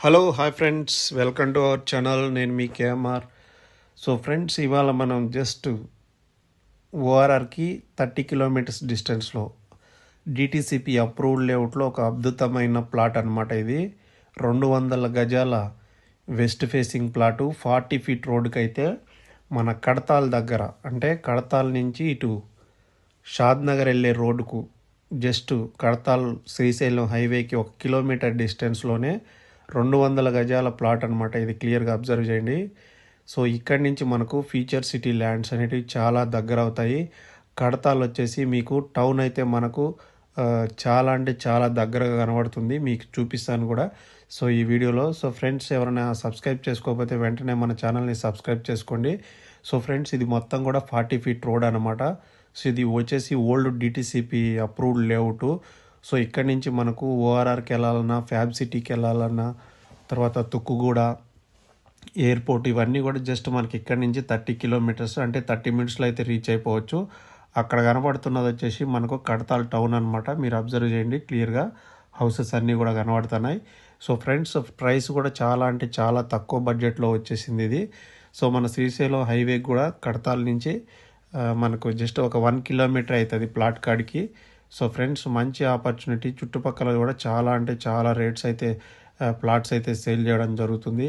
Hello hi friends welcome to our channel నేను మీ KMR. So friends ఇవాళ మనం జస్ట్ ఓఆర్ఆర్కి థర్టీ కిలోమీటర్స్ డిస్టెన్స్లో డిటీసీపీ అప్రూవ్డ్ లేఅవుట్లో ఒక అద్భుతమైన ప్లాట్ అనమాట ఇది. రెండు వందల గజాల west facing plot forty feet రోడ్డుకి అయితే మన కడతాల్ దగ్గర అంటే కడతాల్ నుంచి ఇటు షాద్ నగర్ వెళ్ళే రోడ్డుకు జస్ట్ కడతాల్ శ్రీశైలం హైవేకి ఒక కిలోమీటర్ డిస్టెన్స్లోనే రెండు వందల గజాల ప్లాట్ అనమాట ఇది క్లియర్గా అబ్జర్వ్ చేయండి. సో ఇక్కడి నుంచి మనకు ఫీచర్ సిటీ ల్యాండ్స్ అనేటివి చాలా దగ్గర అవుతాయి. కడతాలు వచ్చేసి మీకు టౌన్ అయితే మనకు చాలా అంటే చాలా దగ్గరగా కనబడుతుంది. మీకు చూపిస్తాను కూడా. సో ఈ వీడియోలో సో ఫ్రెండ్స్ ఎవరైనా సబ్స్క్రైబ్ చేసుకోకపోతే వెంటనే మన ఛానల్ని సబ్స్క్రైబ్ చేసుకోండి. సో ఫ్రెండ్స్ ఇది మొత్తం కూడా ఫార్టీ ఫీట్ రోడ్ అనమాట సో ఇది వచ్చేసి old DTCP approved layout. So ఇక్కడి నుంచి మనకు ఓఆర్ఆర్కి వెళ్ళాలన్నా ఫ్యాబ్ సిటీకి వెళ్ళాలన్నా తర్వాత తుక్కుగూడ ఎయిర్పోర్ట్ ఇవన్నీ కూడా జస్ట్ మనకి ఇక్కడి నుంచి థర్టీ కిలోమీటర్స్ అంటే థర్టీ మినిట్స్లో అయితే రీచ్ అయిపోవచ్చు. అక్కడ కనబడుతున్నది వచ్చేసి మనకు కడతాల్ టౌన్ అనమాట మీరు అబ్జర్వ్ చేయండి క్లియర్గా హౌసెస్ అన్నీ కూడా కనబడుతున్నాయి. సో ఫ్రెండ్స్ ప్రైస్ కూడా చాలా అంటే చాలా తక్కువ బడ్జెట్లో వచ్చేసింది ఇది. సో మన శ్రీశైలం హైవే కూడా కడతాల్ నుంచి మనకు జస్ట్ ఒక వన్ కిలోమీటర్ అవుతుంది ప్లాట్ కాడికి. సో ఫ్రెండ్స్ మంచి ఆపర్చునిటీ చుట్టుపక్కల కూడా చాలా అంటే చాలా రేట్స్ అయితే ప్లాట్స్ అయితే సేల్ చేయడం జరుగుతుంది.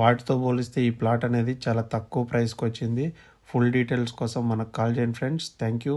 వాటితో పోలిస్తే ఈ ప్లాట్ అనేది చాలా తక్కువ ప్రైస్కి వచ్చింది. ఫుల్ డీటెయిల్స్ కోసం మనకు కాల్ చేయండి ఫ్రెండ్స్. Thank you